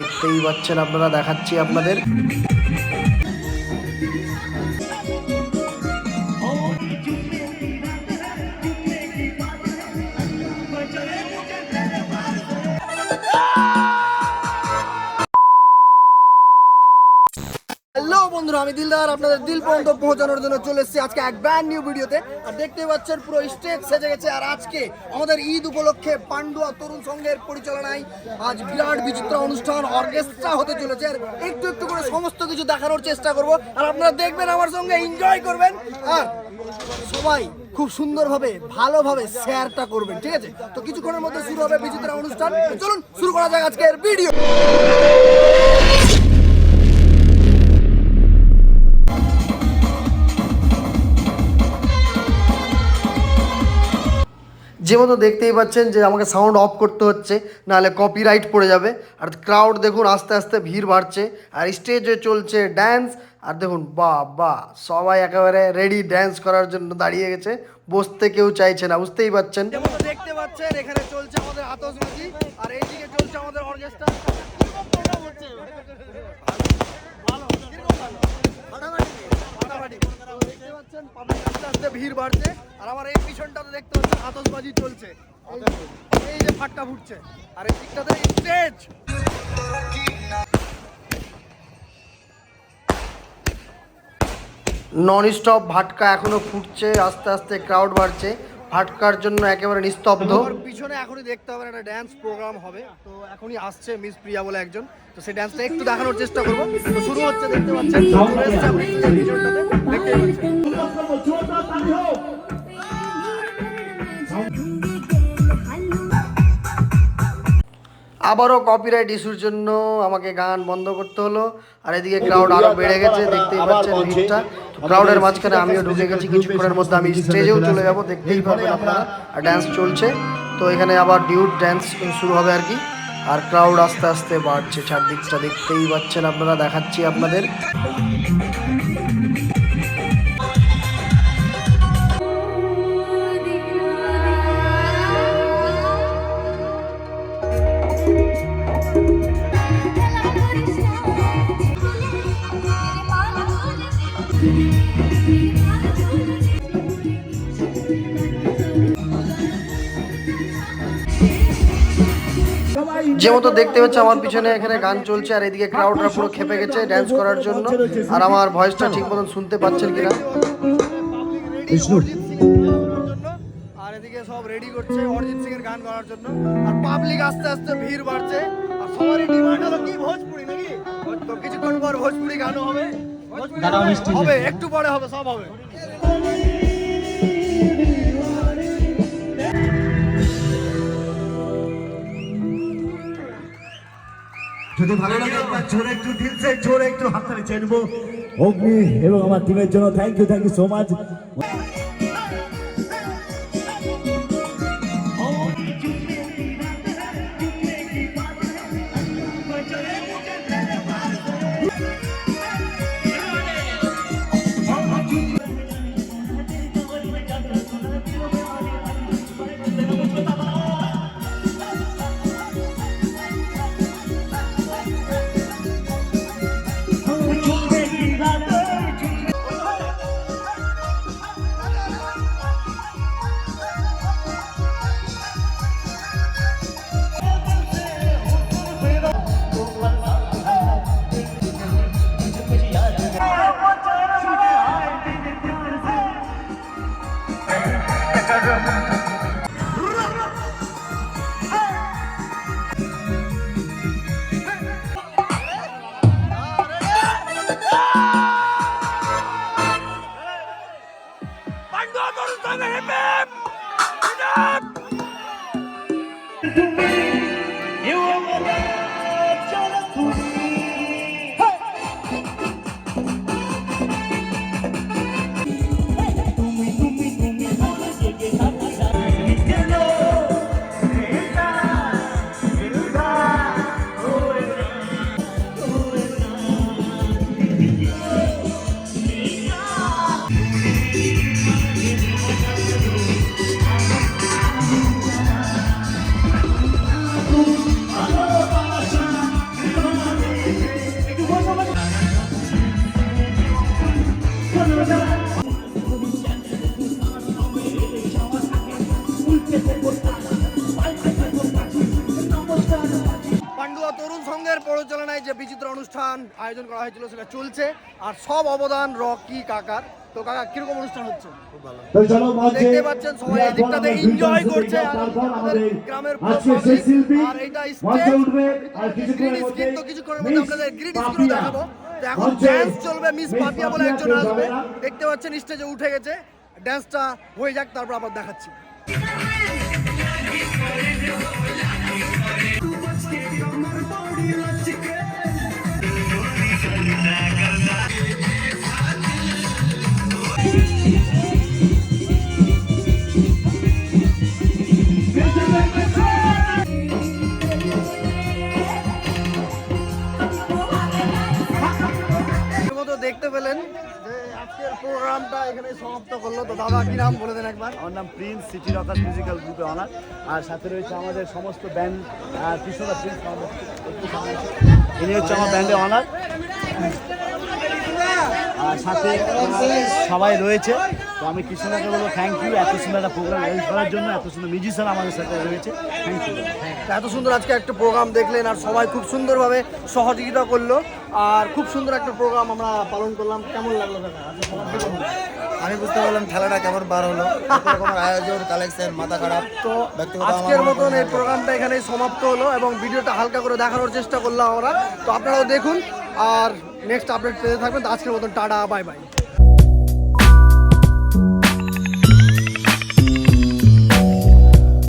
দেখতেই বাচ্চারা আপনারা দেখাচ্ছি আপনাদের। আমি দিলদার, আপনাদের দিল পর্যন্ত পৌঁছানোর জন্য চলে এসেছি। আজকে এক ব্র্যান্ড নিউ ভিডিওতে আর দেখতে পাচ্ছেন, পুরো স্টেজ সেজে গেছে। আর আজকে আমাদের ঈদ উপলক্ষে পান্ডুয়া তরুণ সংঘের পরিচালনায় আজ বিরাট বিচিত্র অনুষ্ঠান অর্কেস্ট্রা হতে চলেছে। আর একটু একটু করে সমস্ত কিছু দেখানোর চেষ্টা করব। আর আপনারা দেখবেন আমার সঙ্গে এনজয় করবেন। আর সবাই খুব সুন্দরভাবে, ভালোভাবে শেয়ারটা করবেন, ঠিক আছে? তো কিছুক্ষণের মধ্যে শুরু হবে বিচিত্র অনুষ্ঠান। চলুন, শুরু করা যাক আজকের ভিডিও যে মতো দেখতেই পাচ্ছেন যে আমাকে সাউন্ড অফ করতে হচ্ছে, নাহলে কপিরাইট পড়ে যাবে। আর ক্রাউড দেখুন, আস্তে আস্তে ভিড় বাড়ছে। আর স্টেজে চলছে ড্যান্স আর দেখুন বাহ বাহ সবাই একেবারে রেডি ড্যান্স করার জন্য দাঁড়িয়ে গেছে। বসতে কেউ চাইছে না, বুঝতেই পাচ্ছেন দেখতে পাচ্ছেন, এখানে চলছে আমাদের আতসবাজি আর এইদিকে চলছে আমাদের অর্কেস্ট্রা ভিড় বাড়ছে, আর আমার এই পিছনটাতে দেখতে পাচ্ছেন আতশবাজি চলছে। এই যে ফাটকা ফুটছে, আর এই দিকটাতে স্টেজ নন স্টপ ভাটকা এখনও ফুটছে আস্তে আস্তে ক্রাউড বাড়ছে। ভাটকার জন্য একেবারে নিস্তব্ধ। পিছনে এখনই দেখতে হবে একটা ড্যান্স প্রোগ্রাম হবে। তো এখনই আসছে মিস প্রিয়া বলে একজন। তো সেই ড্যান্সটা একটু দেখানোর চেষ্টা করব। তো শুরু হচ্ছে দেখতে পাচ্ছেন তো চলে এসছে আপনি পিছনটাতে। দেখতেই পাচ্ছেন। আবারও কপিরাইট ইস্যুর জন্য আমাকে গান বন্ধ করতে হলো। আর এদিকে ক্রাউড আরও বেড়ে গেছে দেখতেই পাচ্ছেন ভিড়টা। ক্রাউডের মাঝখানে আমিও ঢুকে গেছি কিছুক্ষণের মধ্যে আমি স্টেজেও চলে যাব দেখতেই পাবেন আপনারা। আর ড্যান্স চলছে। তো এখানে আবার ডিউট ড্যান্স শুরু হবে আর কি। আর ক্রাউড আস্তে আস্তে বাড়ছে চারদিকটা দেখতেই পাচ্ছেন আপনারা দেখাচ্ছি আপনাদের। যে মতো দেখতে পাচ্ছে আমার পিছনে এখানে গান চলছে আর এদিকে ক্রাউডরা পুরো খেপে গেছে ড্যান্স করার জন্য। আর আমার ভয়েসটা ঠিক মতন শুনতে পাচ্ছেন কিনা? আর এদিকে সব রেডি করছে অরিজিৎ সিং এর গান করার জন্য। আর পাবলিক আস্তে আস্তে ভিড় বাড়ছে। আর সবারই ডিমান্ড হলো কি ভোজপুরি নাকি? তো কিছুক্ষণ পর ভোজপুরি গানও হবে। হবে একটু পরে হবে সব হবে। যদি ভালো লাগে আপনার জোরে একটু দিলছে জোরে একটু হাততালি চেয়ে চেনবো অগ্নি এবং আমার টিমের জন্য thank you thank you so much যে বিচিত্র অনুষ্ঠান আয়োজন করা হয়েছিল সেটা চলছে আর সব অবদান রকি কাকার। তো কাকা কীরকম অনুষ্ঠান হচ্ছে? দেখতে পাচ্ছেন সবাই এনজয় করছে আমাদের গ্রামের আর তো কিছুক্ষণের মধ্যে আপনাদের গ্রিন স্ক্রিন দেখাবো। তো এখন ড্যান্স চলবে মিস মিস পাপিয়া বলে একজন আসবে। দেখতে পাচ্ছেন স্টেজে উঠে গেছে। ড্যান্সটা হয়ে যাক তারপর আবার দেখাচ্ছি। দেখতে পেলেন। যে আজকের প্রোগ্রামটা এখানে সমাপ্ত করল। তো দাদা কি নাম বলে দেন একবার? আমার নাম প্রিন্স সিটি রকার মিউজিক্যাল গ্রুপে অনার আর সাথে রয়েছে আমাদের সমস্ত ব্যান্ড কৃষ্ণদা প্রিন্স ইনি হচ্ছে আমার ব্যান্ডে অনার আর সাথে সবাই রয়েছে। তো আমি কৃষ্ণদাকে বলব থ্যাংক ইউ এত সুন্দর একটা প্রোগ্রাম অ্যারেঞ্জ করার জন্য এত সুন্দর মিউজিশিয়ান আমাদের সাথে রয়েছে। থ্যাংক ইউ এত সুন্দর আজকে একটা প্রোগ্রাম দেখলেন আর সবাই খুব সুন্দরভাবে সহযোগিতা করল। আর খুব সুন্দর একটা প্রোগ্রাম আমরা পালন করলাম। কেমন লাগল। আমি বুঝতে পারলাম খেলাটা কেমন বার হলো এরকম আয়োজন কালেকশন মাথা খারাপ তো আজকের মতন এই প্রোগ্রামটা এখানেই সমাপ্ত হলো এবং ভিডিওটা হালকা করে দেখানোর চেষ্টা করলাম আমরা। তো আপনারাও দেখুন আর নেক্সট আপডেট পেতে থাকবেন। তো আজকের মতন টাটা বাই বাই